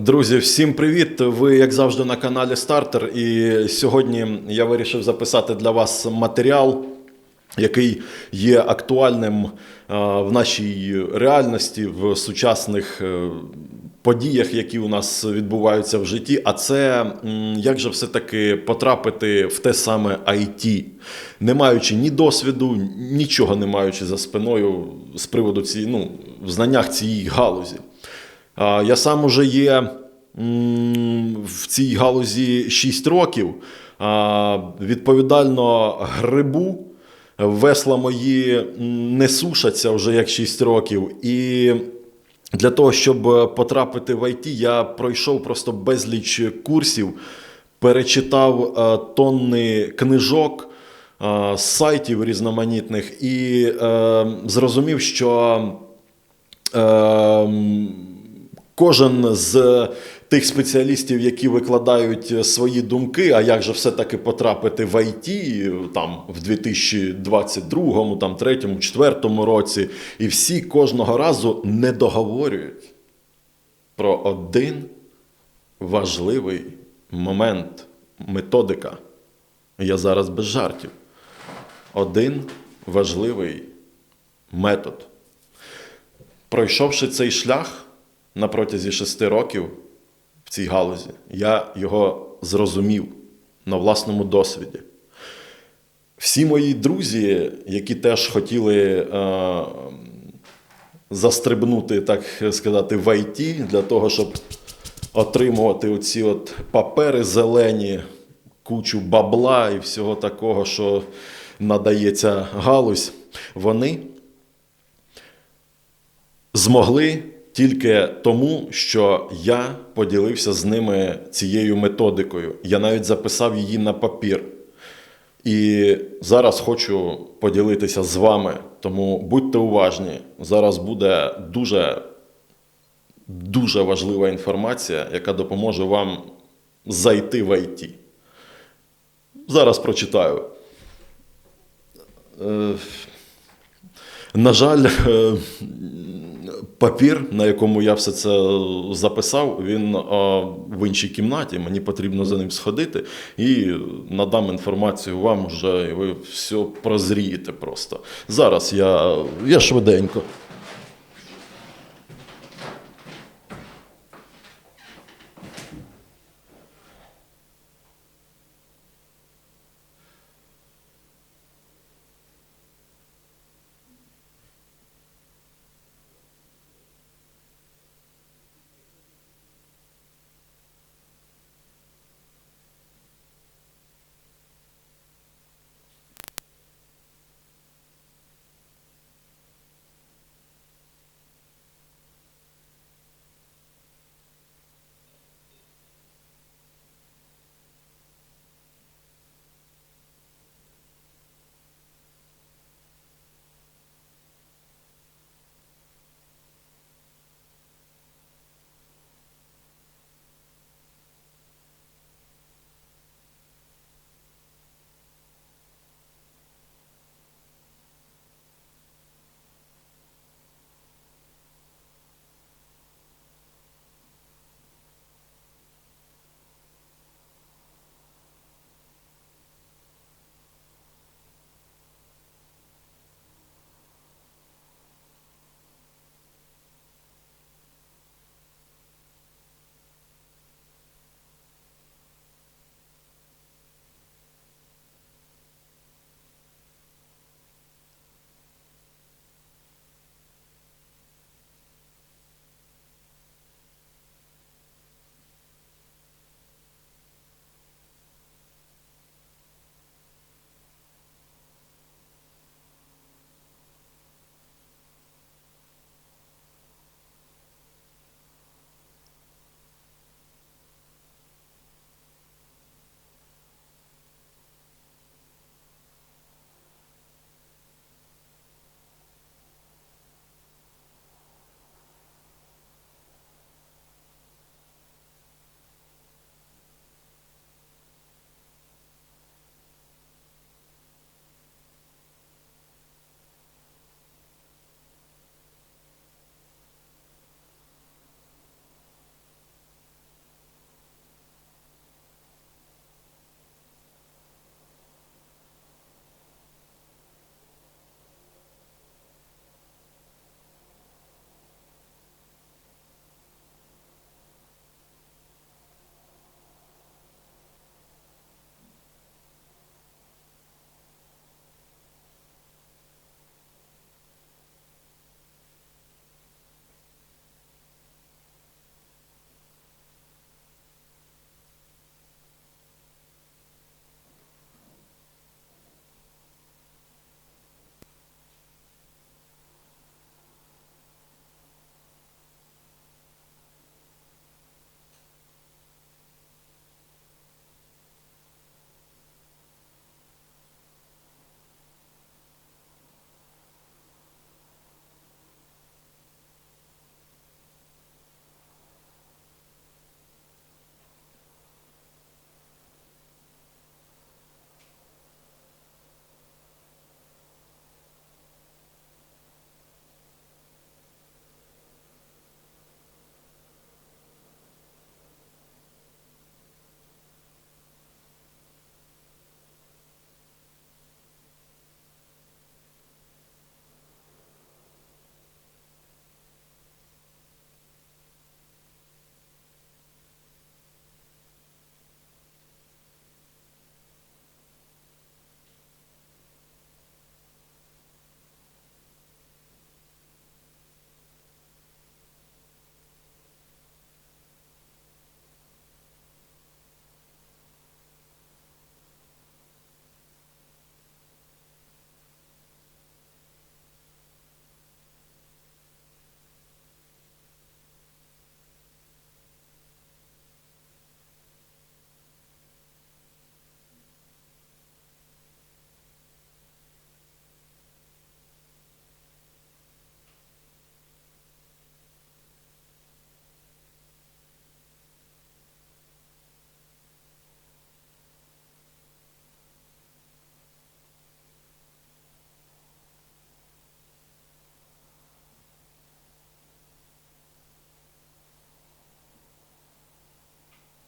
Друзі, всім привіт! Ви, як завжди, на каналі Стартер. І сьогодні я вирішив записати для вас матеріал, який є актуальним е, в нашій реальності, в сучасних е, подіях, які у нас відбуваються в житті. А це як же все-таки потрапити в те саме IT, не маючи ні досвіду, нічого не маючи за спиною з приводу цієї, ну, в знаннях цієї галузі. Я сам уже є в цій галузі 6 років. Відповідально грибу. Весла мої не сушаться вже як 6 років. І для того, щоб потрапити в ІТ, я пройшов просто безліч курсів, перечитав е, тонни книжок е, з сайтів різноманітних і е, зрозумів, що Ем, Кожен з тих спеціалістів, які викладають свої думки, а як же все-таки потрапити в ІТ там в 2022, там, 3, 4 році, і всі кожного разу не договорюють про один важливий момент, методика. Я зараз без жартів. Один важливий метод. Пройшовши цей шлях на протязі шести років в цій галузі, я його зрозумів на власному досвіді. Всі мої друзі, які теж хотіли е, застрибнути, так сказати, в ІТ для того, щоб отримувати оці от папери зелені, кучу бабла і всього такого, що надається галузь, вони змогли тільки тому, що я поділився з ними цією методикою. Я навіть записав її на папір. І зараз хочу поділитися з вами. Тому будьте уважні. Зараз буде дуже, дуже важлива інформація, яка допоможе вам зайти в ІТ. Зараз прочитаю. Е, на жаль, е, папір, на якому я все це записав, він в іншій кімнаті. Мені потрібно за ним сходити і надам інформацію вам вже, і ви все прозрієте просто. Зараз я, я швиденько.